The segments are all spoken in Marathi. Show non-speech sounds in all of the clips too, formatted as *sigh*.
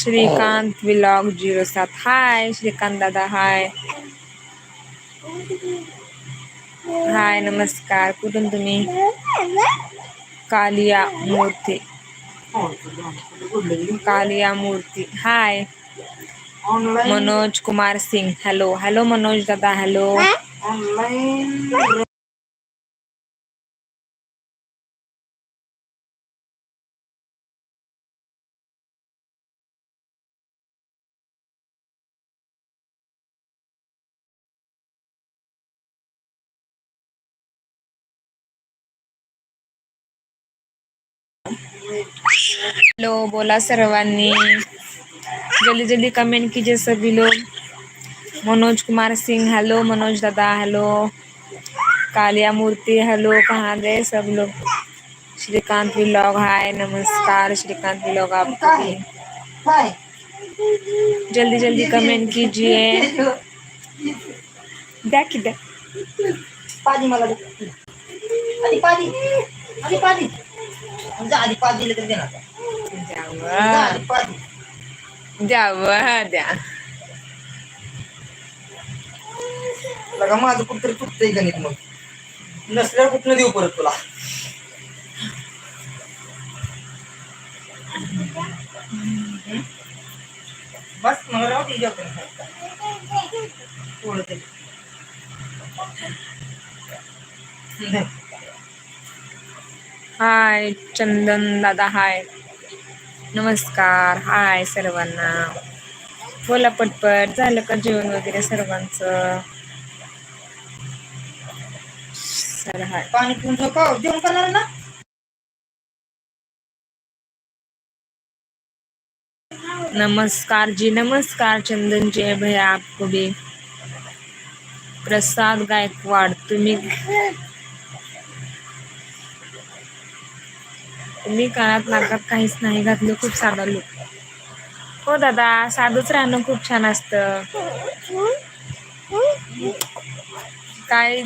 श्रीकांत विलॉग झिरो सात हाय श्रीकांत दादा हाय हाय नमस्कार कुठून तुम्ही Kaliya Murti Kaliya Murti hi Manoj Kumar Singh hello hello Manoj दादा हॅलो हॅलो बोला सर्वांनी. जल्दी जल्दी कमेंट कीजिए सभी लोग. मनोज कुमार सिंह हेलो मनोज दादा हेलो कालिया मूर्ति हेलो कहाँ गए सब लोग? श्रीकांत विलॉग हाय नमस्कार, श्रीकांत विलॉग आपको भी. जल्दी जल्दी कमेंट कीजिए. द्या की द्या पाणी मला. आधी पाणी आधी पाणी आधी पाणी दिलं तर देणार. द्यावं द्यावं द्या लगा माझं कुठतरी चुकतंय गणित मग नसल्यावर कुठनं देऊ परत तुला बस मला राहू दे जेवण. थोडं तरी. दे. हाय चंदन दादा हाय नमस्कार. हाय सर्वांना. बोला पटपट. झालं का जेवण वगैरे सर्वांचं? Sir hi. पाणी पिऊन झोपाव जेवण करणार ना? नमस्कार जी नमस्कार चंदन जी भैया आपको भी. प्रसाद गायकवाड तुम्ही मी काळात नाकात काहीच नाही घातलं खूप साधा लोक हो दादा साधूच राहणं खूप छान असतं. काय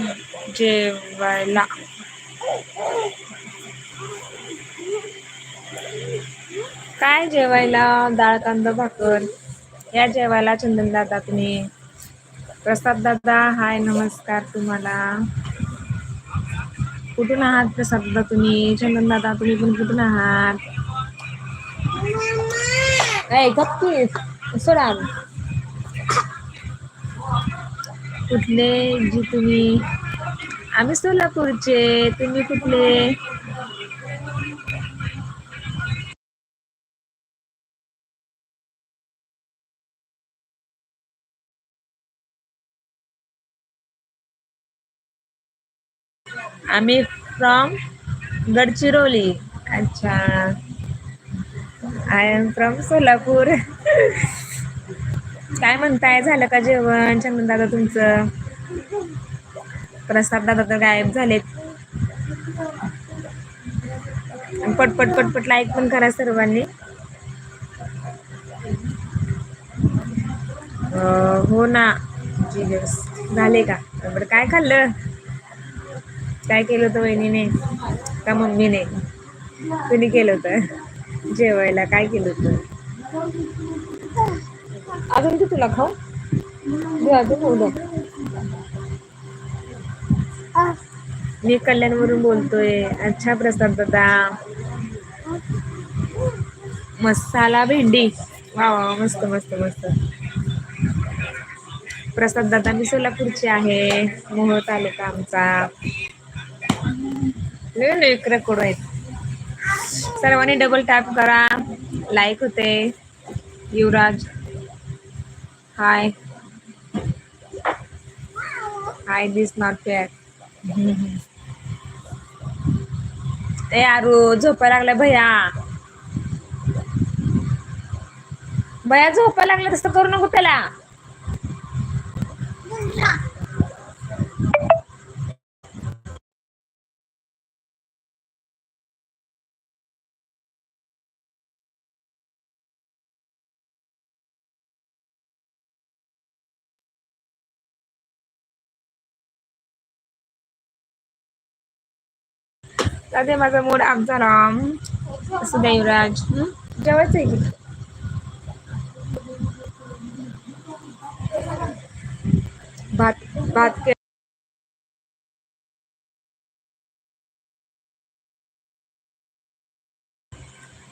जेवायला? काय जेवायला? डाळ कांदा भाकर. या जेवायला चंदन दादा तुम्ही. प्रसाद दादा हाय नमस्कार तुम्हाला. कुठून आहात प्रसाद दादा तुम्ही? चंदन दादा तुम्ही पण कुठून आहात? ए गप्पी सोडा कुठले जी तुम्ही? आम्ही सोलापूरचे. तुम्ही कुठले? आम्ही फ्रॉम गडचिरोली. अच्छा. I am from Solapur. काय म्हणताय? झालं का जेवण? चंदन दादा तुमचं? प्रसाद दादा तर गायब झालेत. पटपट पटपट लाईक पण करा सर्वांनी. हो ना. झाले का? बरं काय खाल्लं? काय केलं होतं वहिनीने? का मम्मीने? कुणी केलं होतं? जेवायला काय केलं होतं? अजून तू तुला खाऊ? अजून मी कल्याणवरून बोलतोय. अच्छा प्रसाद दादा. मसाला भेंडी. वा वा वा, मस्त मस्त मस्त. प्रसाद दादा मी सोलापूरची आहे. मोहोळ तालुका आमचा. लय कोड आहेत सर्वांनी डबल टॅप करा. लाईक होते. युवराज. हाय हाय दिस नॉट फेअर ते आरू झोपा लागला भैया. भया झोपा लागला तसं करू नको त्याला. आधी माझा मूड आमचा राम. असू द्या युवराज. जेवायचं आहे की? भात भात के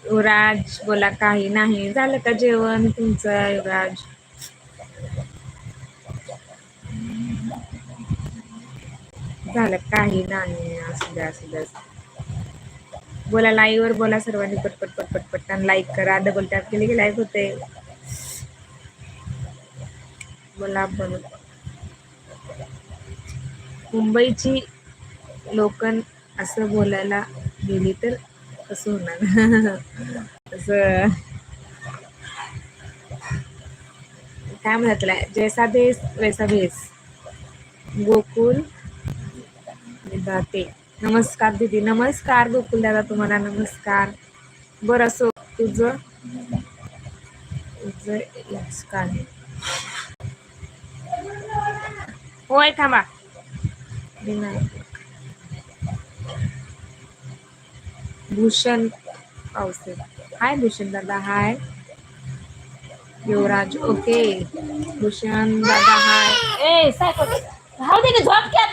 युवराज बोला काही नाही. झालं का जेवण तुमचं युवराज? झालं काही नाही. असू द्या असू द्या बोला लाईव्हवर बोला सर्वांनी पटपट पटपट पटकन लाईक करा. डबल टॅप केले की लाईक होते. बोला बोला. मुंबईची लोकन असं बोलायला गेली तर कसं होणार? *laughs* असं. काय म्हणतलाय जैसा भेस वैसा भेस. गोकुल दाते. नमस्कार दीदी. नमस्कार गोकुल दादा तुम्हाला. नमस्कार. बरं असो तुझं? तुझं होय थांबा. भूषण पावसे हाय भूषण दादा हाय. युवराज ओके. भूषण दादा हाय. ए सायकल. राहू दे झोप घ्या.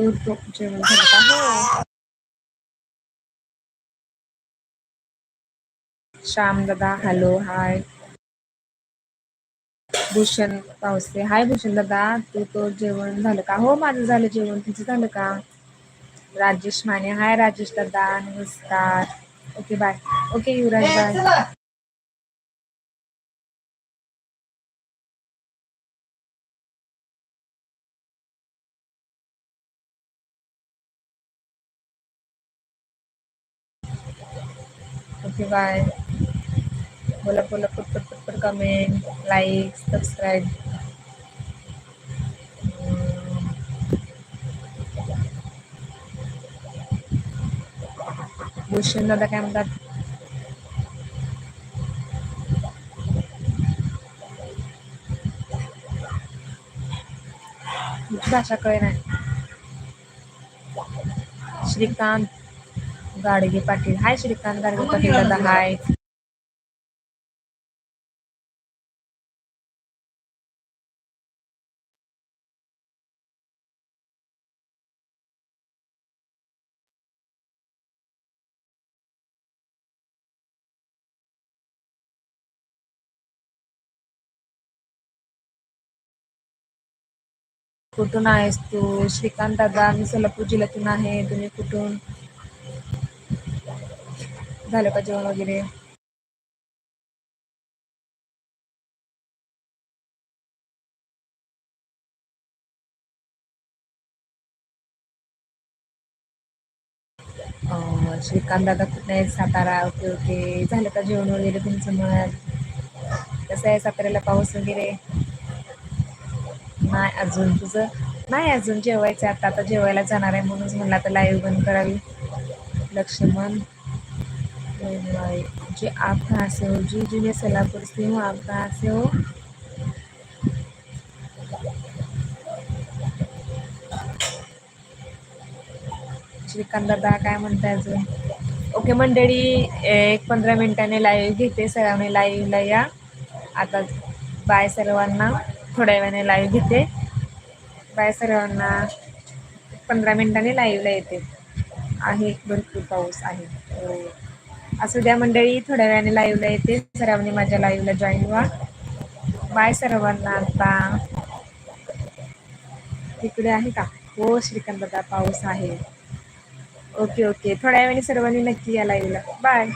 जेवण झालं का? हो. श्याम दादा hello hi. Bhushan Pawse hi Bhushan दादा तू तो जेवण झालं का? हो माझं झालं जेवण. तुझं झालं का? राजेश माने हाय राजेश दादा नमस्कार. Okay bye. Okay Yuvraj bye. Okay bye बोला बोला पटपट पटपट कमेंट लाईक सबस्क्राईब भूषण दादा काय म्हणतात? भाषा कळे नाही श्रीकांत. गाडगे पाटील. हाय श्रीकांत गाडगे पाटील दादा हाय. कुठून आहेस तू? श्रीकांत दादा मी सोलापूर जिल्ह्यातून आहे. तुम्ही कुठून? झालं का जेवण वगैरे? अं, श्रीकांत दादा कुठे आहेत? सातारा. Okay okay. झालं का जेवण वगैरे तुमचं मग? कसं आहे साताऱ्याला पाऊस वगैरे? नाही अजून तुझं? नाही अजून जेवायचं आता आता जेवायला जाणार आहे म्हणूनच म्हणलं आता लाईव्ह बंद करावी. लक्ष्मण भाई, जी आप कहाँ से हो जी जी मैं सोलापुर से हूँ आप कहाँ से हो। श्रीकांत काय म्हणताय अजून? ओके मंडळी एक पंधरा मिनिटाने लाईव्ह घेते सर्वांनी लाईव्हला या. आता बाय सर्वांना थोड्या वेळाने लाईव्ह घेते. बाय सर्वांना पंधरा मिनिटाने लाईव्हला येते. आहे भरपूर पाऊस आहे. ओके असू द्या मंडळी थोड्या वेळाने लाईव्हला येते. सर्वांनी माझ्या लाईव्हला जॉईन व्हा. बाय सर्वांना आता. तिकडे आहे का? हो श्रीकांत दादा पाऊस आहे. ओके ओके थोड्या वेळाने सर्वांनी नक्की या लाईव्हला बाय